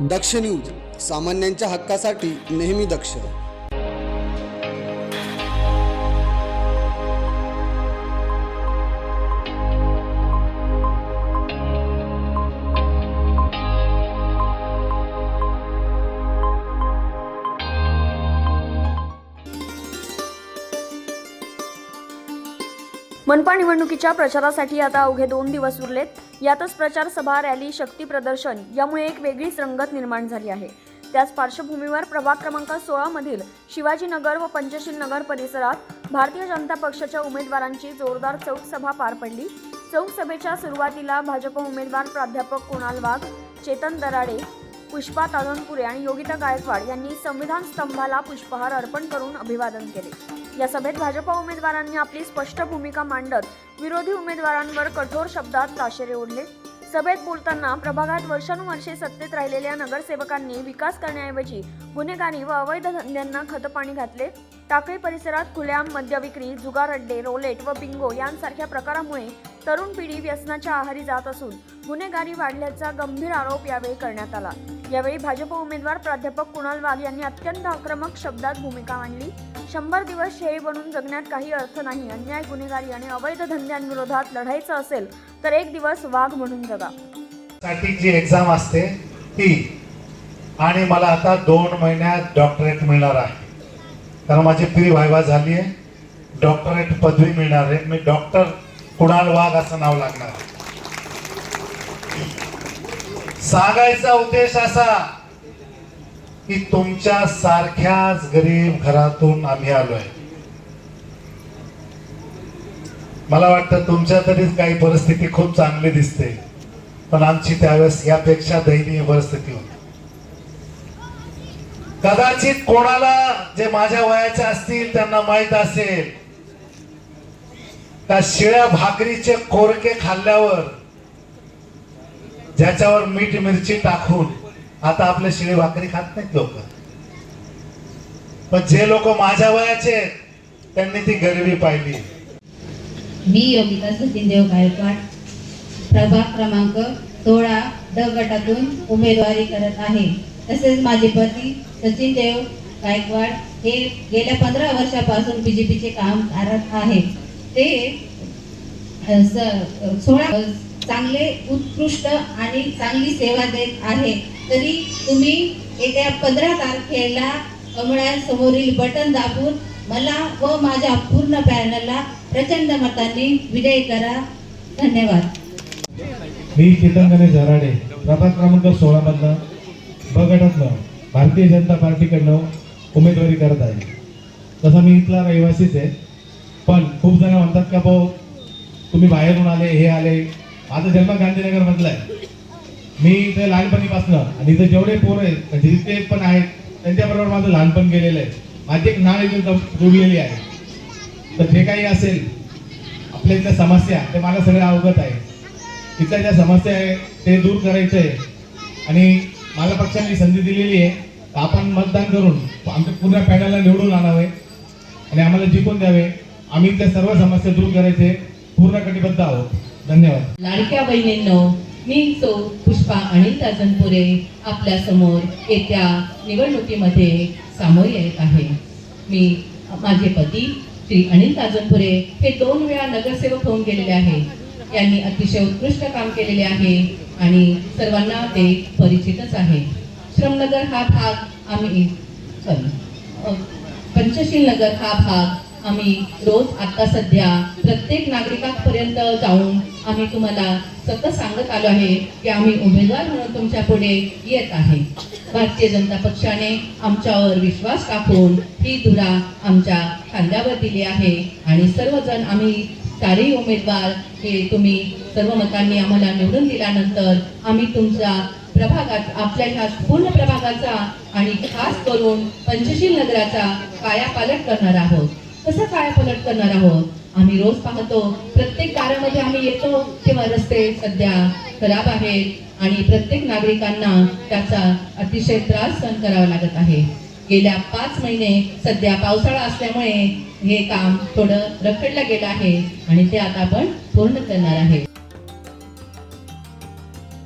दक्ष news सामान्यांच्या हक्कासाठी नेहमी दक्ष. मनपा निवडणुकीच्या प्रचारासाठी आता अवघे दोन दिवस उरलेत. यातच प्रचार सभा रॅली शक्ती प्रदर्शन यामुळे एक वेगळीच रंगत निर्माण झाली आहे. त्याच पार्श्वभूमीवर प्रभाग क्रमांक सोळा मधील शिवाजीनगर व पंचशील नगर परिसरात भारतीय जनता पक्षाच्या उमेदवारांची जोरदार चौक सभा पार पडली. चौक सभेच्या सुरुवातीला भाजप उमेदवार प्राध्यापक कुणाल वाघ चेतन दराडे पुष्पा ताजनपुरे आणि योगिता गायकवाड यांनी संविधान स्तंभाला पुष्पहार अर्पण करून अभिवादन केले. या सभेत भाजपा उमेदवारांनी आपली स्पष्ट भूमिका मांडत विरोधी उमेदवारांवर कठोर शब्दात ताशेरे ओढले. सभेत बोलताना प्रभागात वर्षानुवर्षे सत्तेत राहिलेल्या नगरसेवकांनी विकास करण्याऐवजी गुन्हेगारी व अवैध धंद्यांना खतपाणी घातले. टाकळी परिसरात खुल्या मद्य विक्री जुगार अड्डे रोलेट व बिंगो यांसारख्या प्रकारामुळे तरुण पिढी व्यसनाच्या आहारी जात असून गुन्हेगारी वाढल्याचा गंभीर आरोप यावेळी करण्यात आला. यावेळी भाजप उमेदवार प्राध्यापक कुणाल वाघ यांनी अत्यंत आक्रमक शब्दात भूमिका मांडली. शंभर दिवस शेळी बनून जगण्यात काही अर्थ नाही. अन्याय गुन्हेगारी आणि अवैध धंद्यांविरोधात लढायचं असेल तर एक दिवस वाघ म्हणून जगा. साठी जी एक्झाम असते ती. आणि मला आता दोन महिन्यात डॉक्टरेट मिळणार आहे. कारण माझी प्री व्हायवा झाली आहे डॉक्टरेट पदवी मिळणार आहे. मी डॉक्टर कुणाल वाघ असं नाव लागणार. सांगायचा उद्देश असा की तुमच्या सारख्याच गरीब घरातून आम्ही आलोय. मला वाटतं तुमच्या तरी काही परिस्थिती खूप चांगली दिसते पण आमची त्यावेळेस यापेक्षा दयनीय परिस्थिती होती. कदाचित कोणाला जे माझ्या वयाचे असतील त्यांना माहीत असेल त्या शिळ्या भाकरीचे कोरके खाल्ल्यावर ज्याच्यावर मीठ मिरची टाकून आता आपले शिळे भाकरी खात नाहीत लोक. पण जे लोक माझ्या वयाचे त्यांनी ती गरिबी पाहिली. मी योगिता सचिनदेव गायकवाड प्रभाग क्रमांक सोळा ड गटातून उमेदवारी करत आहे. तसेच माझे पती सचिन देव गायकवाड हे गेल्या पंधरा वर्षापासून बी जे पीचे काम करत आहेत. ते सोळा चांगले उत्कृष्ट आणि चांगली सेवा देत आहे. तरी तुम्ही येत्या पंधरा तारखेला कमळासमोरील बटन दाबून मला व माझ्या पूर्ण पॅनलला प्रचंड मताने विजय करा. धन्यवाद. मी केतन गणेश झराडे प्रभाग क्रमांक सोळा मधनं ब गटातनं भारतीय जनता पार्टीकडनं उमेदवारी करत आहे. तसं मी इथला रहिवासीच आहे. पण खूप जण म्हणतात का भाऊ तुम्ही बाहेरून आले हे आले. माझा जन्म गांधीनगर मधला आहे. मी इथे लहानपणीपासनं आणि इथे जेवढे पोरं आहेत म्हणजे जितके पण आहेत त्यांच्याबरोबर माझं लहानपण गेलेलं आहे. माझी एक नाळ इथे जोडलेली आहे. तर जे काही असेल आपल्या इथल्या समस्या ते मला सगळं अवगत आहे. इथल्या ज्या समस्या आहे ते दूर करायचं आहे. आणि मला पक्षाने संधी दिलेली आहे आपण मतदान करून आमच्या पूर्ण पॅनलला निवडून आणावे. आणि आम्हाला जिंकून द्यावे. आम्ही त्या सर्व समस्या दूर करायचे पूर्ण कटिबद्ध आहोत. धन्यवाद. लाडक्या बहिणींनो मी सो पुष्पा अनिल ताजनपुरे आपल्यासमोर येत्या निवडणुकीमध्ये सामोरे येत आहे. मी माझे पती श्री अनिल ताजनपुरे हे दोन वेळा नगरसेवक होऊन गेलेले आहे. यांनी अतिशय उत्कृष्ट काम केलेले आहे आणि सर्वांना ते परिचितच आहे. श्रमनगर हा भाग आम्ही पंचशील नगर हा भाग आम्ही रोज आता सध्या प्रत्येक नागरिकांपर्यंत जाऊन आम्ही तुम्हाला सतत सांगत आलो आहे की आम्ही उमेदवार म्हणून तुमच्यापुढे येत आहे. भारतीय जनता पक्षाने आमच्यावर विश्वास टाकून ही धुरा आमच्या खांद्यावर दिली आहे आणि सर्वजण आम्ही चारही उमेदवार हे तुम्ही सर्व मतांनी आम्हाला निवडून दिल्यानंतर आम्ही तुमच्या प्रभागात आपल्या ह्या पूर्ण प्रभागाचा आणि खास करून पंचशील नगराचा कायापालट करणार आहोत. कसं कायापालट करणार आहोत? आम्ही रोज पाहतो प्रत्येक दारामध्ये आम्ही येतो तेव्हा रस्ते सध्या खराब आहेत आणि प्रत्येक नागरिकांना त्याचा अतिशय त्रास सहन करावा लागत आहे. गेल्या पाच महिने सध्या पावसाळा असल्यामुळे हे काम थोडं रखडलं गेलं आहे आणि ते आता आपण पूर्ण करणार आहे.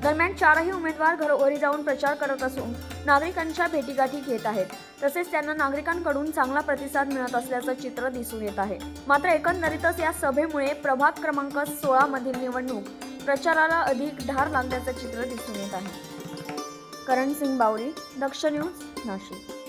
दरम्यान चारही उमेदवार घरोघरी जाऊन प्रचार करत असून नागरिकांच्या भेटीगाठी घेत आहेत. तसेच त्यांना नागरिकांकडून चांगला प्रतिसाद मिळत असल्याचं चित्र दिसून येत आहे. मात्र एकंदरीतच या सभेमुळे प्रभाग क्रमांक सोळा मधील निवडणूक प्रचाराला अधिक धार लागल्याचं चित्र दिसून येत आहे. करण सिंग बावरी दक्ष न्यूज नाशिक.